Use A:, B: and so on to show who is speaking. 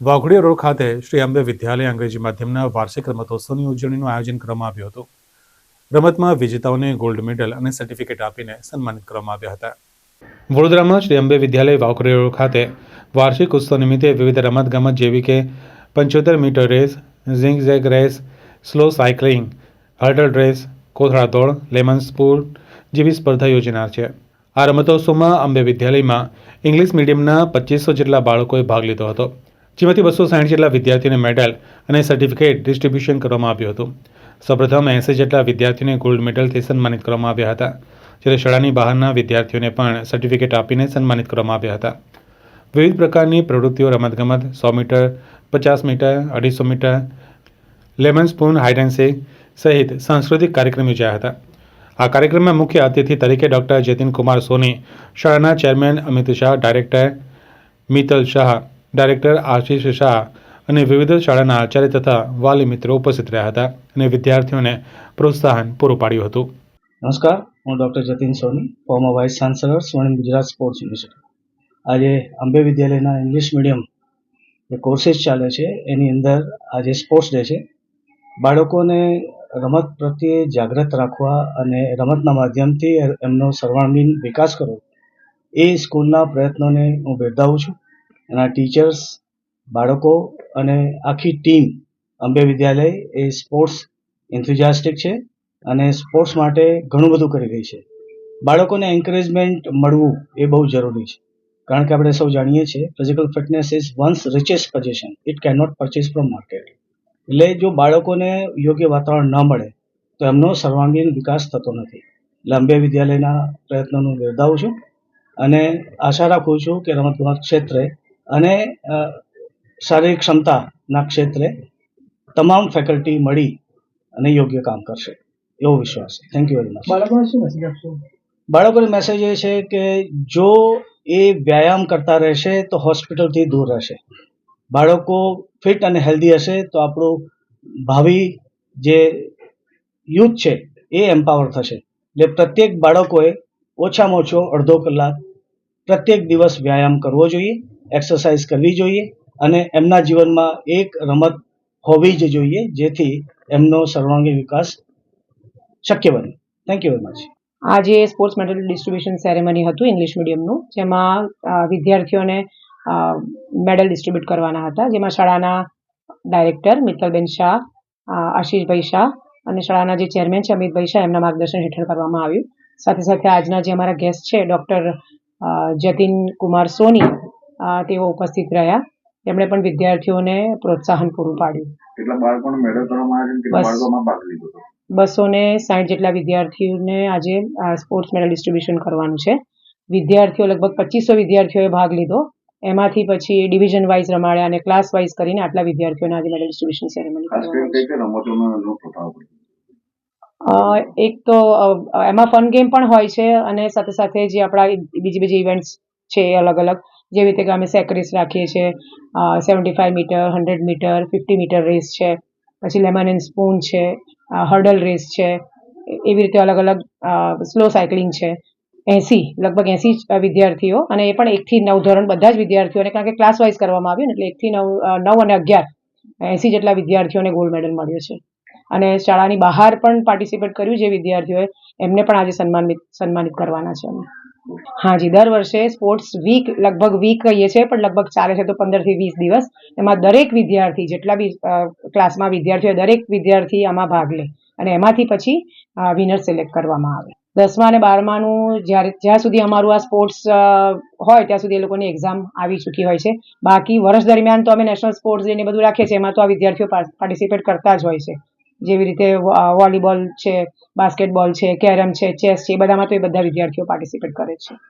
A: Waghodia road ખાતે શ્રી અંબે વિદ્યાલય અંગ્રેજી માધ્યમના વાર્ષિક રમતોત્સવની ઉજવણીનું આયોજન કરવામાં આવ્યું હતું. રમતમાં વિજેતાઓને ગોલ્ડ મેડલ અને સર્ટિફિકેટ આપીને સન્માનિત કરવામાં આવ્યા હતા. વડોદરામાં શ્રી અંબે વિદ્યાલય વાઘોડિયા રોડ ખાતે વાર્ષિક ઉત્સવ નિમિત્તે વિવિધ રમતગમત જેવી કે પંચોતેર metre race, zig zag race, slow cycling hurdle race, કોથળા દોડ, લેમન સ્પૂલ જેવી સ્પર્ધા યોજાનાર છે. આ રમતોત્સવમાં અંબે વિદ્યાલયમાં ઇંગ્લિશ મીડિયમના પચીસો જેટલા બાળકોએ ભાગ લીધો હતો. જેમાંથી બસો સાહીઠ જેટલા વિદ્યાર્થીઓને મેડલ અને સર્ટિફિકેટ ડિસ્ટ્રીબ્યુશન કરવામાં આવ્યું હતું. સૌપ્રથમ એંસી જેટલા વિદ્યાર્થીઓને ગોલ્ડ મેડલથી સન્માનિત કરવામાં આવ્યા હતા, જ્યારે શાળાની બહારના વિદ્યાર્થીઓને પણ સર્ટિફિકેટ આપીને સન્માનિત કરવામાં આવ્યા હતા. વિવિધ પ્રકારની પ્રવૃત્તિઓ રમતગમત, સો મીટર, પચાસ મીટર, અઢીસો મીટર, લેમન સ્પૂન, હાઇડ સહિત સાંસ્કૃતિક કાર્યક્રમ યોજાયા હતા. આ કાર્યક્રમમાં મુખ્ય અતિથિ તરીકે ડૉક્ટર જતીન કુમાર સોની, શાળાના chairman Amit Shah, director Mittal Shah director Ashish Shah અને વિવિધ શાળાના આચાર્ય તથા વાલી મિત્રો ઉપસ્થિત રહ્યા હતા અને વિદ્યાર્થીઓને પ્રોત્સાહન પૂરું પાડ્યું હતું.
B: નમસ્કાર, હું doctor Jatin Soni former vice chancellor, Swarnim Gujarat sports university. આજે અંબે વિદ્યાલયના ઇંગ્લિશ મીડિયમ જે કોર્સીસ ચાલે છે, એની અંદર આજે સ્પોર્ટ્સ ડે છે. બાળકોને રમત પ્રત્યે જાગૃત રાખવા અને રમતના માધ્યમથી એમનો સર્વાંગીણ વિકાસ કરવો, એ સ્કૂલના પ્રયત્નોને હું બિરદાવું છું. એના ટીચર્સ બાળકો અને આખી ટીમ અંબે વિદ્યાલય એ સ્પોર્ટ્સ એન્થુઝિયાસ્ટિક છે અને સ્પોર્ટ્સ માટે ઘણું બધું કરી રહી છે. બાળકોને એન્કરેજમેન્ટ મળવું એ બહુ જરૂરી છે. કારણ કે આપણે સૌ જાણીએ છીએ physical fitness is one's richest position it can not purchase from market એટલે જો બાળકોને યોગ્ય વાતાવરણ ન મળે, તો એમનો સર્વાંગીણ વિકાસ થતો નથી. એટલે અંબે વિદ્યાલયના પ્રયત્નોનું બિરદાવું છું અને આશા રાખું છું કે રમતગમત ક્ષેત્રે અને શારીરિક ક્ષમતાના ક્ષેત્રે તમામ ફેકલ્ટી મળી અને યોગ્ય કામ કરશે. એવો વિશ્વાસ. છે થેન્ક યુ વેરી મચ
C: બાળકોને શું મેસેજ આપશો?
B: બાળકોને મેસેજ એ છે કે જો એ વ્યાયામ કરતા રહેશે તો હોસ્પિટલથી દૂર રહેશે. બાળકો ફિટ અને હેલ્ધી હશે તો આપણું ભાવિ જે યુથ છે એ એમ્પાવર થશે. એટલે પ્રત્યેક બાળકોએ ઓછામાં ઓછો અડધો કલાક પ્રત્યેક દિવસ વ્યાયામ કરવો જોઈએ. એક્સરસાઇઝ કરવી જોઈએ અને એમના જીવનમાં એક રમત હોવી જ જોઈએ જેથી એમનો સર્વાંગી વિકાસ શક્ય બને. થેન્ક યુ વેરી મચ
C: આજે સ્પોર્ટ્સ મેડલ ડિસ્ટ્રીબ્યુશન સેરેમની હતું ઇંગ્લિશ મીડિયમનું જેમાં વિદ્યાર્થીઓને મેડલ ડિસ્ટ્રીબ્યુટ કરવાના હતા, જેમાં શાળાના ડાયરેક્ટર મિત્તલબેન શાહ આશીષભાઈ શાહ અને શાળાના જે ચેરમેન છે અમિતભાઈ શાહ, એમના માર્ગદર્શન હેઠળ કરવામાં આવ્યું. સાથે સાથે આજના જે અમારા ગેસ્ટ છે ડૉક્ટર જતીન કુમાર સોની તેઓ ઉપસ્થિત રહ્યા. તેમણે પણ વિદ્યાર્થીઓને પ્રોત્સાહન પૂરું પાડ્યું. બસ. ને સાઠ જેટલા વિદ્યાર્થીઓને આજે સ્પોર્ટ્સ મેડલ ડિસ્ટ્રીબ્યુશન કરવાનું છે. વિદ્યાર્થીઓ લગભગ પચીસો વિદ્યાર્થીઓએ ભાગ લીધો. એમાંથી પછી ડિવિઝન વાઇઝ રમાડ્યા અને ક્લાસ વાઇઝ કરીને આટલા વિદ્યાર્થીઓને આજે મેડલ ડિસ્ટ્રીબ્યુશન સેરેમની એક તો એમાં ફન ગેમ પણ હોય છે અને સાથે સાથે જે આપણા બીજી બીજી ઇવેન્ટ્સ છે અલગ અલગ. જેવી રીતે કે અમે સેક રેસ રાખીએ છીએ seventy five metre hundred metre fifty metre race છે, પછી લેમન એન્ડ સ્પૂન છે હર્ડલ રેસ છે, એવી રીતે અલગ અલગ સ્લો સાયકલિંગ છે. એંસી, લગભગ એંસી વિદ્યાર્થીઓ અને એ પણ એકથી નવ ધોરણ બધા જ વિદ્યાર્થીઓને કારણ કે ક્લાસ વાઇઝ કરવામાં આવ્યું ને એટલે એકથી નવ નવ અને અગિયાર, એંસી જેટલા વિદ્યાર્થીઓને ગોલ્ડ મેડલ મળ્યો છે. અને શાળાની બહાર પણ પાર્ટિસિપેટ કર્યું જે વિદ્યાર્થીઓએ, એમને પણ આજે સન્માનિત સન્માનિત કરવાના છે અમે. હાજી દર વર્ષે સ્પોર્ટ્સ વીક લગભગ વીક કહીએ છીએ, પણ લગભગ ચાલે છે તો પંદરથી વીસ દિવસ. એમાં દરેક વિદ્યાર્થી, જેટલા બી ક્લાસમાં વિદ્યાર્થીઓ, દરેક વિદ્યાર્થી આમાં ભાગ લે અને એમાંથી પછી વિનર સિલેક્ટ કરવામાં આવે. દસમા અને બારમાનું જ્યારે, જ્યાં સુધી અમારું આ સ્પોર્ટ્સ હોય, ત્યાં સુધી એ લોકોની એક્ઝામ આવી ચૂકી હોય છે. બાકી વર્ષ દરમિયાન તો અમે નેશનલ સ્પોર્ટ્સ ડે ને બધું રાખીએ છીએ, એમાં તો આ વિદ્યાર્થીઓ પાર્ટિસિપેટ કરતા જ હોય છે. જેવી રીતે વોલીબોલ છે, બાસ્કેટબોલ છે, કેરમ છે, ચેસ છે, એ બધામાં તો એ બધા વિદ્યાર્થીઓ પાર્ટિસિપેટ કરે છે.